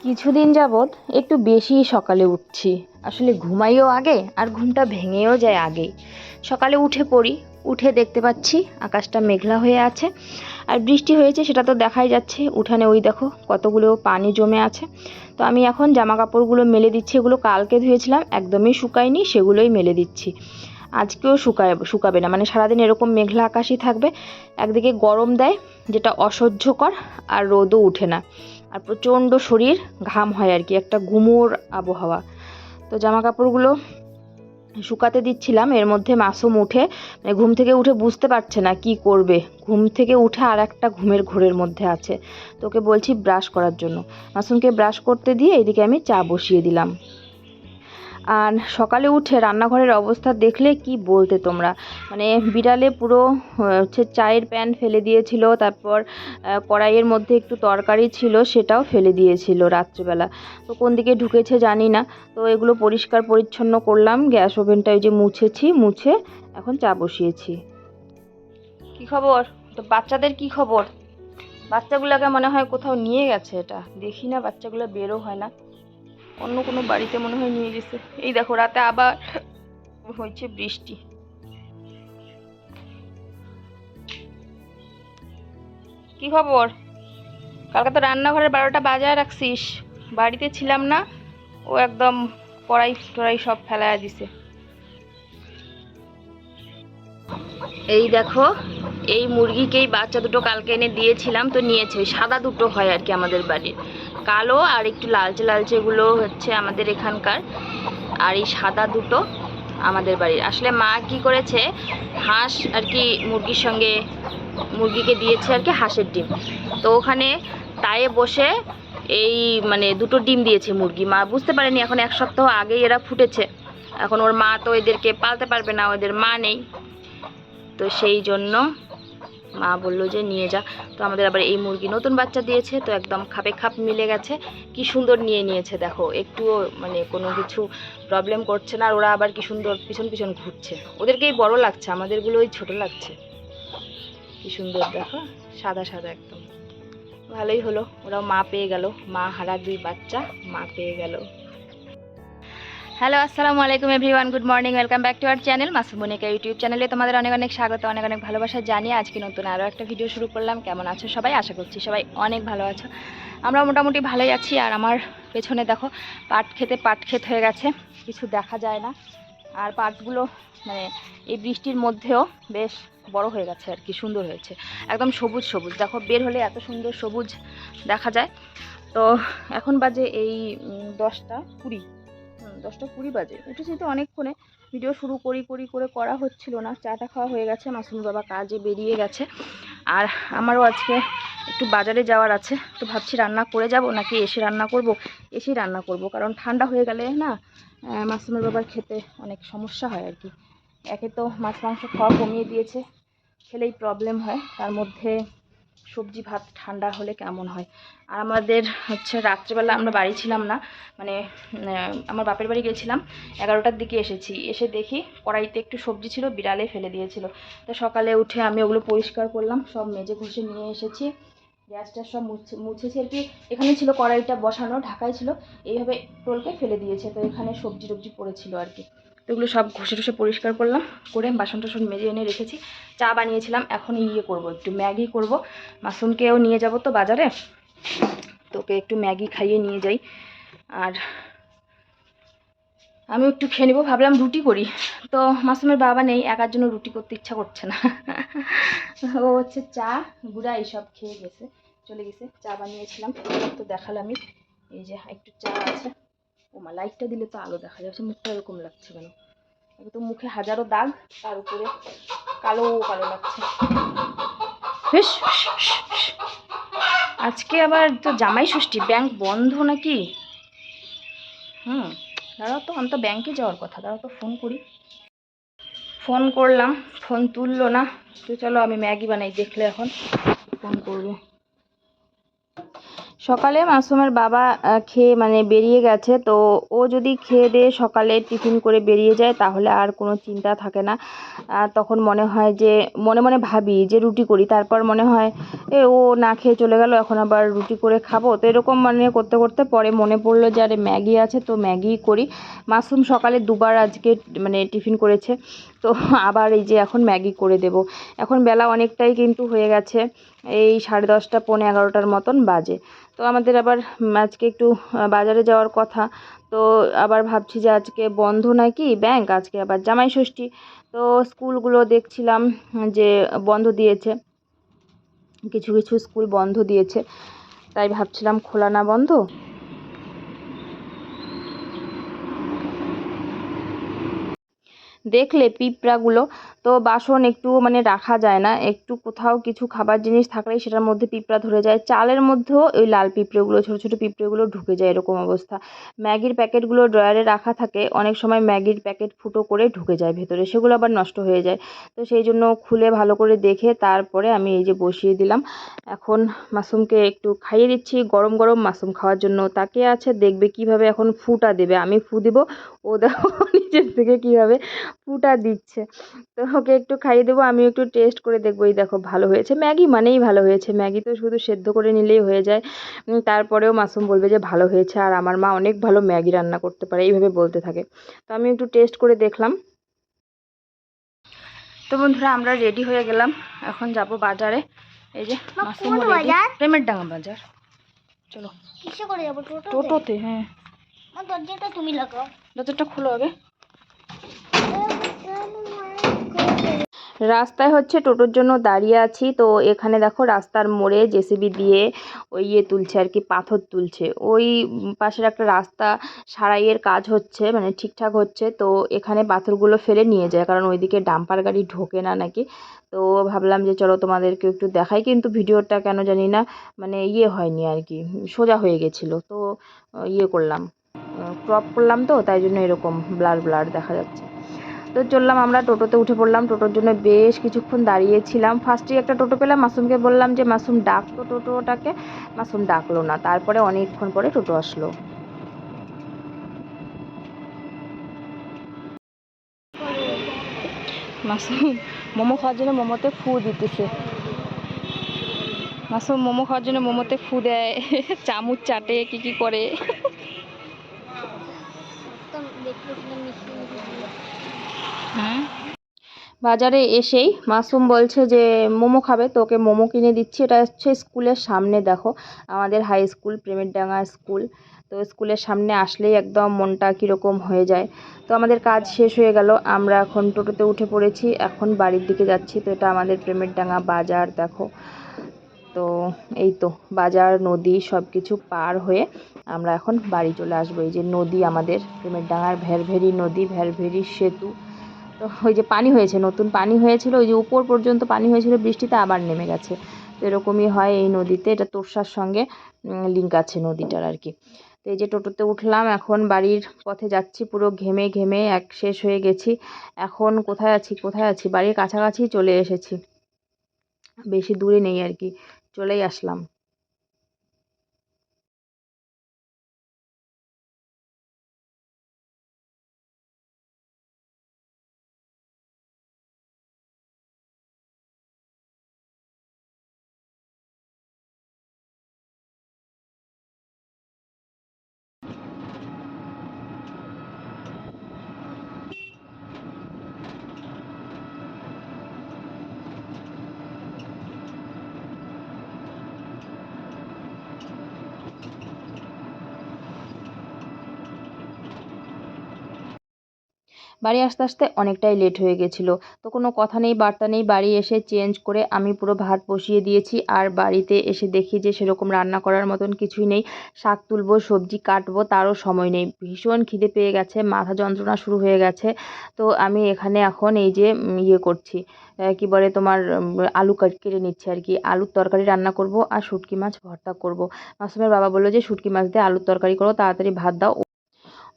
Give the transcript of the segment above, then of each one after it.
কিছুদিন যাবৎ একটু বেশি সকালে উঠছি। আসলে ঘুমাইও আগে আর ঘুমটা ভেঙেও যায় আগে। সকালে উঠে পড়ি, উঠে দেখতে পাচ্ছি আকাশটা মেঘলা হয়ে আছে আর বৃষ্টি হয়েছে সেটা তো দেখাই যাচ্ছে। উঠানে ওই দেখো কতগুলো পানি জমে আছে। তো আমি এখন জামা কাপড়গুলো মেলে দিচ্ছি, এগুলো কালকে ধুয়েছিলাম, একদমই শুকায়নি, সেগুলোই মেলে দিচ্ছি। আজকেও শুকায়, শুকাবে না। মানে সারাদিন এরকম মেঘলা আকাশই থাকবে, একদিকে গরম দেয়, যেটা অসহ্যকর, আর রোদও উঠে না। আর প্রচণ্ড শরীর ঘাম হয় আর কি, একটা গুমোর আবহাওয়া। তো জামা কাপড়গুলো শুকাতে দিচ্ছিলাম, এর মধ্যে মাসুম উঠে মানে ঘুম থেকে উঠে বুঝতে পারছে না কি করবে। ঘুম থেকে উঠে আর একটা ঘুমের ঘোরের মধ্যে আছে। তোকে বলছি ব্রাশ করার জন্য। মাসুমকে ব্রাশ করতে দিয়ে এদিকে আমি চা বসিয়ে দিলাম। আর সকালে উঠে রান্নাঘরের অবস্থা দেখলে কি বলতে তোমরা? মানে বিড়ালে পুরো হচ্ছে চায়ের প্যান ফেলে দিয়েছিল, তারপর কড়াইয়ের মধ্যে একটু তরকারি ছিল, সেটাও ফেলে দিয়েছিল রাত্রিবেলা। তো কোন দিকে ঢুকেছে জানি না। তো এগুলো পরিষ্কার পরিচ্ছন্ন করলাম, গ্যাস ওভেনটা ওই যে মুছেছি, মুছে এখন চা বসিয়েছি। কি খবর? তো বাচ্চাদের কি খবর? বাচ্চাগুলোকে মনে হয় কোথাও নিয়ে গেছে এটা। দেখি না বাচ্চাগুলো বেরো হয় না। অন্য কোনো বাড়িতে মনে হয় নিয়ে গেছে। এই দেখো, রাতে আবার হয়েছে বৃষ্টি। কি খবর? কালকে তো রান্নাঘরের বারোটা বাজায় রাখছিস। বাড়িতে ছিলাম না, ও একদম কড়াই টড়াই সব ফেলায় দিছে। এই দেখো, এই মুরগিকেই বাচ্চা দুটো কালকে এনে দিয়েছিলাম, তো নিয়েছে। সাদা দুটো হয় আর কি আমাদের বাড়ির। কালো আর একটু লালচে লালচেগুলো হচ্ছে আমাদের এখানকার। আর এই সাদা দুটো আমাদের বাড়ির। আসলে মা কি করেছে? হাঁস আর কি মুরগির সঙ্গে মুরগিকে দিয়েছে আর কি হাঁসের ডিম। তো ওখানে তায়ে বসে এই মানে দুটো ডিম দিয়েছে মুরগি। মা বুঝতে পারেনি এখন এক সপ্তাহ আগেই এরা ফুটেছে। এখন ওর মা তো এদেরকে পালতে পারবে না, ওদের মা নেই। তো সেই জন্য মা বলল যে, নিয়ে যা। তো আমাদের আবার এই মুরগি নতুন বাচ্চা দিয়েছে, তো একদম খাপে খাপ মিলে গেছে। কি সুন্দর নিয়ে নিয়েছে, দেখো। একটুও মানে কোনো কিছু প্রবলেম করছে না, আর ওরা আবার কি সুন্দর পিছন পিছন ঘুরছে। ওদেরকেই বড় লাগছে আমাদেরগুলো ওই ছোট লাগছে। কি সুন্দর, দেখো। সাদা সাদা একদম। ভালোই হলো। ওরাও মা পেয়ে গেল। মা হারা দুই বাচ্চা, মা পেয়ে গেল। হ্যালো আসসালামু আলাইকুম everyone good morning welcome back to our channel Masumnika YouTube চ্যানেলে তোমাদের অনেক অনেক স্বাগত, অনেক অনেক ভালোবাসা জানিয়ে আজকে নতুন আরও একটা ভিডিও শুরু করলাম। কেমন আছো সবাই? আশা করছি সবাই অনেক ভালো আছো। আমরা মোটামুটি ভালোই আছি, আর আমার পেছনে দেখো, পাট খেতে পাট ক্ষেত হয়ে গেছে, কিছু দেখা যায় না। আর পাটগুলো মানে এই বৃষ্টির মধ্যেও বেশ বড় হয়ে গেছে আর কি, সুন্দর হয়েছে। একদম সবুজ সবুজ, দেখো বের হলে এত সুন্দর সবুজ দেখা যায়। তো এখন বাজে এই দশটা কুড়ি। দশটা কুড়ি বাজে। উঠেছি তো অনেকক্ষণে ভিডিও শুরু করি করি, করে করা হচ্ছিল না, চাটা খাওয়া হয়ে গেছে, মাসুম বাবা কাজে বেরিয়ে গেছে। আর আমারও আজকে একটু বাজারে যাওয়ার আছে, তো ভাবছি রান্না করে যাব নাকি এসে রান্না করব? এসেই রান্না করব, কারণ ঠান্ডা হয়ে গেলে না মাসুমের বাবার খেতে অনেক সমস্যা হয় আর কি একে তো মাছ, মাংস খাওয়া কমিয়ে দিয়েছে, খেলেই প্রবলেম হয়। তার মধ্যে সবজি ভাত ঠান্ডা হলে কেমন হয়? আর আমাদের হচ্ছে রাত্রেবেলা আমরা বাড়ি ছিলাম না মানে আমার বাপের বাড়ি গেছিলাম, এগারোটার দিকে এসেছি। এসে দেখি কড়াইতে একটু সবজি ছিল, বিড়ালে ফেলে দিয়েছিল। তো সকালে উঠে আমি ওগুলো পরিষ্কার করলাম, সব মেজে ঘষে নিয়ে এসেছি। গ্যাস ট্যাস সব মুছে, মুছেছি আর কি। এখানে ছিল কড়াইটা বসানো, ঢাকায় ছিল, এইভাবে টোলকে ফেলে দিয়েছে। তো এখানে সবজি টবজি পড়েছিল আর কি। তো এগুলো সব ঘষে টষে পরিষ্কার করলাম, করে বাসন টাসন মেজে এনে রেখেছি। চা বানিয়েছিলাম, এখন ইয়ে করব, একটু ম্যাগি করব। মাসুমকেও নিয়ে যাব তো বাজারে, তোকে একটু ম্যাগি খাইয়ে নিয়ে যাই। আর আমি একটু খেয়ে নেব, ভাবলাম রুটি করি। তো মাসুমের বাবা নেই, একার জন্য রুটি করতে ইচ্ছা করছে না। ও হচ্ছে চা, গুড়া এইসব খেয়ে গেছে, চলে গেছে। চা বানিয়েছিলাম, তো দেখালাম আমি এই যে, একটু চা আছে। ও মা লাইটটা দিলে তো আলো দেখা যাচ্ছে, মুখটা এরকম লাগছে কেন? একে তো মুখে হাজারো দাগ, তার উপরে কালো কালো লাগছে। বেশ আজকে আবার তো জামাই ষষ্ঠী ব্যাংক বন্ধ নাকি? হুম, দাঁড়াও তো, আমি তো ব্যাংকে যাওয়ার কথা, দাঁড়াও তো ফোন করি। ফোন করলাম ফোন তুললো না। তো চলো আমি ম্যাগি বানাই, দেখলে এখন। ফোন করব। সকালে মাসুমের বাবা খেয়ে মানে বেরিয়ে গেছে। তো ও যদি খেয়ে দিয়ে সকালে টিফিন করে বেরিয়ে যায়, তাহলে আর কোনো চিন্তা থাকে না। তখন মনে হয় যে, মনে মনে ভাবি যে, রুটি করি। তারপর মনে হয়, এ, ও না খেয়ে চলে গেল, এখন আবার রুটি করে খাব। তো এরকম মানে করতে করতে পরে মনে পড়ল যে, আরে, ম্যাগি আছে, তো ম্যাগি করি। মাসুম সকালে দুবার আজকে মানে টিফিন করেছে। তো আবার এই যে এখন ম্যাগি করে দেব। এখন বেলা অনেকটাই কিন্তু হয়ে গেছে, এই সাড়ে দশটা, পৌনে এগারোটার মতন বাজে। তো আমাদের আবার আজকে একটু বাজারে যাওয়ার কথা। তো আবার ভাবছি যে আজকে বন্ধ নাকি ব্যাংক? আজকে আবার জামাই ষষ্ঠী। তো স্কুলগুলো দেখছিলাম যে বন্ধ দিয়েছে। কিছু কিছু স্কুল বন্ধ দিয়েছে। তাই ভাবছিলাম খোলা না বন্ধ। দেখলে পিঁপড়াগুলো, তো বাসন একটু মানে রাখা যায় না। একটু কোথাও কিছু খাবার জিনিস থাকলেই সেটার মধ্যে পিঁপড়া ধরে যায়। চালের মধ্যেও ওই লাল পিঁপড়েগুলো, ছোটো ছোটো পিঁপড়েগুলো ঢুকে যায় এরকম অবস্থা। ম্যাগির প্যাকেটগুলো ড্রয়ারে রাখা থাকে, অনেক সময় ম্যাগির প্যাকেট ফুটো করে ঢুকে যায় ভেতরে, সেগুলো আবার নষ্ট হয়ে যায়। তো সেই জন্য খুলে ভালো করে দেখে তারপরে আমি এই যে বসিয়ে দিলাম। এখন মাসুমকে একটু খাইয়ে দিচ্ছি, গরম গরম মাসুম খাওয়ার জন্য। তাকে আছে দেখবে কীভাবে এখন ফুটা দেবে, আমি ফু দিব, ও দেখো নিচের থেকে কীভাবে ফুটা দিচ্ছে। তো ওকে একটু খাইয়ে দেবো আমি একটু টেস্ট করে দেখব। এই দেখো ভালো হয়েছে। ম্যাগি মানেই ভালো হয়েছে। ম্যাগি তো শুধু সেদ্ধ করে নিলেই হয়ে যায়। তারপরেও মাসুম বলবে যে ভালো হয়েছে। আর আমার মা অনেক ভালো ম্যাগি রান্না করতে পারে এইভাবে বলতে থাকে। তো আমি একটু টেস্ট করে দেখলাম। তো বন্ধুরা আমরা রেডি হয়ে গেলাম। এখন যাব বাজারে। এই যে মাসুম প্রেমের ডাঙ্গা বাজার? চলো। টোটোতে? হ্যাঁ। দরজাটা তুমি লাগাও। দরজাটা খুলো আগে। রাস্তায় হচ্ছে টোটোর জন্য দাঁড়িয়ে আছি। তো এখানে দেখো রাস্তার মোড়ে জেসিবি দিয়ে ওই ইয়ে তুলছে আর কি, পাথর তুলছে। ওই পাশের একটা রাস্তা সারাইয়ের কাজ হচ্ছে মানে ঠিকঠাক হচ্ছে। তো এখানে পাথরগুলো ফেলে নিয়ে যায়, কারণ ওইদিকে ডাম্পার গাড়ি ঢোকে না নাকি। তো ভাবলাম যে চলো তোমাদেরকে একটু দেখাই, কিন্তু ভিডিওটা কেন জানি না মানে ইয়ে হয়নি আর কি, সোজা হয়ে গেছিল। তো ইয়ে করলাম ক্রপ করলাম তো, তাই জন্য এরকম ব্লার ব্লার দেখা যাচ্ছে। তো চললাম, আমরা টোটোতে উঠে পড়লাম। টোটোর জন্য বেশ কিছুক্ষণ দাঁড়িয়েছিলাম। ফার্স্টে একটা টোটো পেলাম, মাসুমকে বললাম যে, মাসুম ডাকতো টোটোটাকে। মাসুম ডাকলো না। তারপরে অনেকক্ষণ পরে টোটো আসলো। মাসুম, মোমো খাওয়ার জন্য মোমোতে ফু দিতেছে। মাসুম, মোমো খাওয়ার জন্য মোমোতে ফু দেয়। চামচ চাটে, কি কি করে? হ্যাঁ? বাজারে এসেই মাসুম বলছে যে মোমো খাবে তো ওকে মোমো কিনে দিচ্ছি। এটা হচ্ছে স্কুলের সামনে দেখো। আমাদের হাই স্কুল প্রেমের ডাঙ্গা স্কুল। তো স্কুলের সামনে আসলেই একদম মনটা কীরকম হয়ে যায়। তো আমাদের কাজ শেষ হয়ে গেল। আমরা এখন টোটোতে উঠে পড়েছি। এখন বাড়ির দিকে যাচ্ছি। তো এটা আমাদের প্রেমের ডাঙ্গা বাজার দেখো। তো এই তো বাজার, নদী সব কিছু পার হয়ে আমরা এখন বাড়ি চলে আসব। এই যে নদী আমাদের, প্রেমের ডাঙার ভেরভেরি নদী, ভেরভেরি সেতু। তো ওই যে পানি হয়েছে, নতুন পানি হয়েছিল, ওই যে উপর পর্যন্ত পানি হয়েছিল, বৃষ্টিতে আবার নেমে গেছে। তো এরকমই হয় এই নদীতে, এটা তোরসার সঙ্গে লিঙ্ক আছে নদীটার আর কি। তো এই যে টোটোতে উঠলাম, এখন বাড়ির পথে যাচ্ছি, পুরো ঘেমে ঘেমে, এক শেষ হয়ে গেছি। এখন কোথায় আছি কোথায় আছি? বাড়ির কাছাকাছি চলে এসেছি। বেশি দূরে নেই আর কি। চলেই আসলাম। বাড়ি আসতে আসতে অনেকটাই লেট হয়ে গেছিল। তো কোনো কথা নেই, বার্তা নেই, বাড়ি এসে চেঞ্জ করে আমি পুরো ভাত বসিয়ে দিয়েছি। আর বাড়িতে এসে দেখি যে সেরকম রান্না করার মতন কিছুই নেই। শাক তুলবো, সবজি কাটবো, তারও সময় নেই। ভীষণ খিদে পেয়ে গেছে, মাথা যন্ত্রণা শুরু হয়ে গেছে। তো আমি এখানে এখন এই যে ইয়ে করছি। কি বলে তোমার আলু কাট- কেটে নিচ্ছি আর কি। আলুর তরকারি রান্না করব আর শুটকি মাছ ভর্তা করব। মাসুমের বাবা বলল যে, শুটকি মাছ দিয়ে আলুর তরকারি করো, তাড়াতাড়ি ভাত দাও।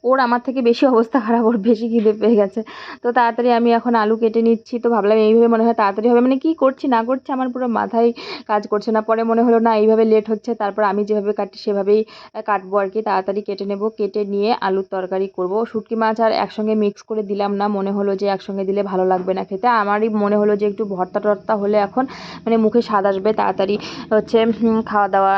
ওর আমার থেকে বেশি অবস্থা খারাপ, ওর বেশি খিদে পেয়ে গেছে। তো তাড়াতাড়ি আমি এখন আলু কেটে নিচ্ছি। তো ভাবলাম এইভাবে মনে হয় তাড়াতাড়ি হবে। মানে কি করছি, না করছি আমার পুরো মাথায় কাজ করছে না। পরে মনে হলো, না, এইভাবে লেট হচ্ছে। তারপর আমি যেভাবে কাটি সেভাবেই কাটবো আর কি। তাড়াতাড়ি কেটে নেব। কেটে নিয়ে আলুর তরকারি করব। শুটকি মাছ আর একসঙ্গে মিক্স করে দিলাম না। মনে হলো যে একসঙ্গে দিলে ভালো লাগবে না খেতে। আমারই মনে হলো যে একটু ভর্তা টর্তা হলে এখন মানে মুখে স্বাদ আসবে। তাড়াতাড়ি হচ্ছে খাওয়া দাওয়া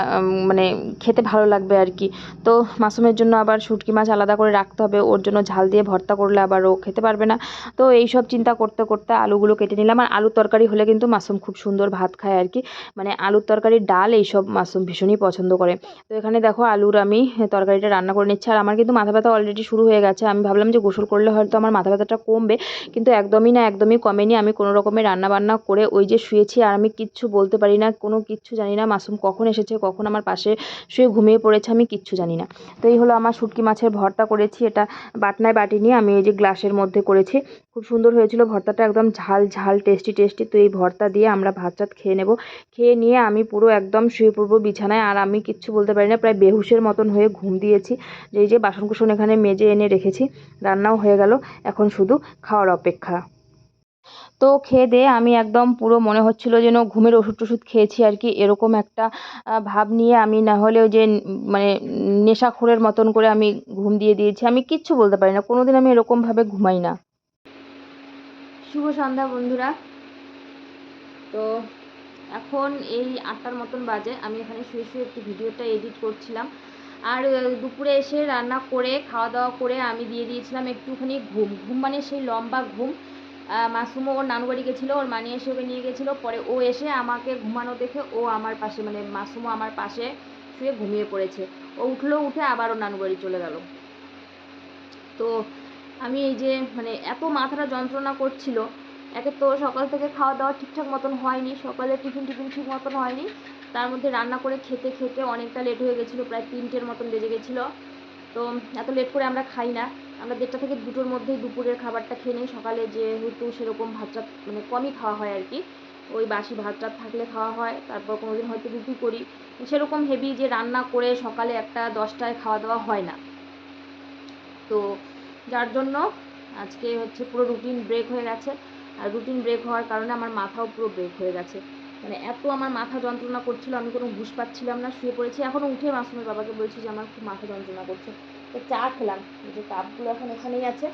মানে খেতে ভালো লাগবে আর কি। তো মাসুমের জন্য আবার শুটকি মাছ আলাদা করে রাখতে হবে। ওর জন্য ঝাল দিয়ে ভর্তা করলে আবার ও খেতে পারবে না। তো এই সব চিন্তা করতে করতে আলুগুলো কেটে নিলাম। আর আলুর তরকারি হলে কিন্তু মাসুম খুব সুন্দর ভাত খায় আর কি। মানে আলুর তরকারি ডাল এইসব মাসুম ভীষণই পছন্দ করে। তো এখানে দেখো আলুর আমি তরকারিটা রান্না করে নিচ্ছি। আর আমার কিন্তু মাথা ব্যথা অলরেডি শুরু হয়ে গেছে। আমি ভাবলাম যে গোসল করলে হয়তো আমার মাথা ব্যথাটা কমবে। কিন্তু একদমই না, একদমই কমেনি। আমি কোনো রকমের রান্না বান্না করে ওই যে শুয়েছি। আর আমি কিচ্ছু বলতে পারি না, কোনো কিচ্ছু জানি না মাসুম কখন এসেছে, কখন আমার পাশে শুয়ে ঘুমিয়ে পড়েছে, আমি কিচ্ছু জানি না। তো এই হলো আমার শুটকি মাছের ভর্তা করেছি, এটা বাটনায় বাটি নিয়ে আমি এই যে গ্লাসের মধ্যে করেছি। খুব সুন্দর হয়েছিল, ভর্তাটা একদম ঝাল ঝাল টেস্টি টেস্টি তো এই ভর্তা দিয়ে আমরা ভাত টাত খেয়ে নেব। খেয়ে নিয়ে আমি পুরো একদম শুয়ে পড়ব বিছানায়, আর আমি কিচ্ছু বলতে পারি না, প্রায় বেহুশের মতন হয়ে ঘুম দিয়েছি। যে যে বাসন কুসন এখানে মেজে এনে রেখেছি, রান্নাও হয়ে গেল। এখন শুধু খাওয়ার অপেক্ষা। তো খেয়ে দিয়ে আমি একদম পুরো মনে হচ্ছিল যেন ঘুমের ওষুধ টষুধ খেয়েছি আর কি, এরকম একটা ভাব নিয়ে আমি না হলেও যে মানে নেশাখোরের মতন করে আমি ঘুম দিয়ে দিয়েছি। আমি কিচ্ছু বলতে পারি না, কোনোদিন আমি এরকমভাবে ঘুমাই না। শুভ সন্ধ্যা বন্ধুরা। তো এখন এই আটটার মতন বাজে, আমি এখানে শুয়ে শুয়ে একটু ভিডিওটা এডিট করছিলাম। আর দুপুরে এসে রান্না করে খাওয়া দাওয়া করে আমি দিয়ে দিয়েছিলাম একটুখানি ঘুম। ঘুম মানে সেই লম্বা ঘুম মাসুমও ওর নানু বাড়ি গেছিল, ওর মানি এসে ওকে নিয়ে গেছিল। পরে ও এসে আমাকে ঘুমানো দেখে ও আমার পাশে মানে মাসুমও আমার পাশে শুয়ে ঘুমিয়ে পড়েছে। ও উঠল, উঠে আবার ওর নানু বাড়ি চলে গেল। তো আমি এই যে মানে এত মাথাটা যন্ত্রণা করছিল, একে তো সকাল থেকে খাওয়া দাওয়া ঠিকঠাক মতন হয়নি, সকালে টিফিন টিফিন ঠিক মতন হয়নি। তার মধ্যে রান্না করে খেতে খেতে অনেকটা লেট হয়ে গেছিল, প্রায় তিনটের মতন বেজে গেছিল। তো এত লেট করে আমরা খাই না। আমরা দেড়টা থেকে দুটোর মধ্যেই দুপুরের খাবারটা খেয়ে নিই। সকালে যেহেতু সেরকম ভাত টাত মানে কমই খাওয়া হয় আর কি। ওই বাসি ভাত টাত থাকলে খাওয়া হয়, তারপর কোনো দিন হয়তো রুটি করি। সেরকম হেভি যে রান্না করে সকালে একটা দশটায় খাওয়া দাওয়া হয় না। তো যার জন্য আজকে হচ্ছে পুরো রুটিন ব্রেক হয়ে গেছে। আর রুটিন ব্রেক হওয়ার কারণে আমার মাথাও পুরো ব্রেক হয়ে গেছে। মানে এত আমার মাথা যন্ত্রণা করছিল, আমি কোনো ঘুষ পাচ্ছিলাম না, শুয়ে পড়েছি। এখনও উঠে মাসুমের বাবাকে বলছি যে, আমার খুব মাথা যন্ত্রণা করছে। তো চা খেলাম। যে কাপগুলো এখন এখানেই আছে।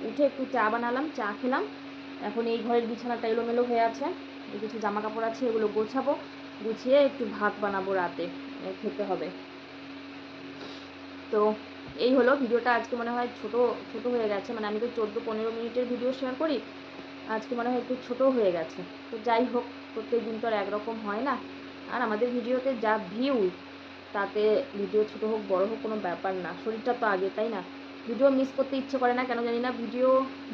উঠে একটু চা বানালাম, চা খেলাম। এখন এই ঘরের বিছানাটা এলোমেলো হয়ে আছে। কিছু জামা কাপড় আছে, এগুলো গোছাবো। গুছিয়ে একটু ভাত বানাবো রাতে। খেতে হবে। তো এই হলো ভিডিওটা। আজকে মনে হয় ছোট ছোট হয়ে গেছে। মানে আমি তো চোদ্দ, পনেরো মিনিটের ভিডিও শেয়ার করি। আজকে মনে হয় একটু ছোটো হয়ে গেছে। তো যাই হোক প্রত্যেক দিন তো আর একরকম হয় না। আর আমাদের ভিডিওতে যা ভিউ তাতে ভিডিও ছোটো হোক, বড় হোক, কোনো ব্যাপার না। শরীরটা তো আগে, তাই না? ভিডিও মিস করতে ইচ্ছে করে না, কেন জানি না? ভিডিও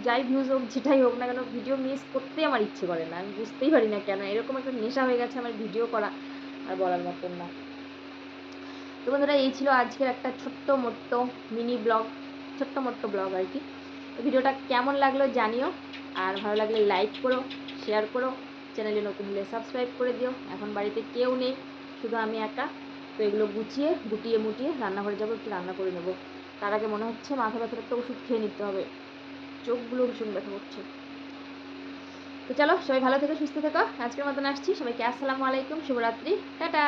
যাই ভিউজ হোক, যেটাই হোক না কেন ভিডিও মিস করতেই আমার ইচ্ছে করে না। আমি বুঝতেই পারি না কেন, এরকম একটা নেশা হয়ে গেছে আমার ভিডিও করা আর বলার মতন না। তো বন্ধুরা, এই ছিল আজকের একটা ছোট্ট মোট্ট মিনি ব্লগ ছোট্ট মোট্ট ব্লগ আর কি। ভিডিওটা কেমন লাগল জানিও, আর ভালো লাগলে লাইক করো শেয়ার করো চ্যানেলে নতুন হলে সাবস্ক্রাইব করে দিও। এখন বাড়িতে কেউ নেই, শুধু আমি একা। তো এগুলো গুছিয়ে, গুটিয়ে মুটিয়ে রান্নাঘরে যাব, একটু রান্না করে নেব। তার আগে মনে হচ্ছে মাথা ব্যথার একটা ওষুধ খেয়ে নিতে হবে। চোখগুলো ভীষণ ব্যথা করছে। তো চলো, সবাই ভালো থেকো, সুস্থ থেকো। আজকের মতন আসছি। সবাইকে আসসালামু আলাইকুম, শুভরাত্রি। টাটা!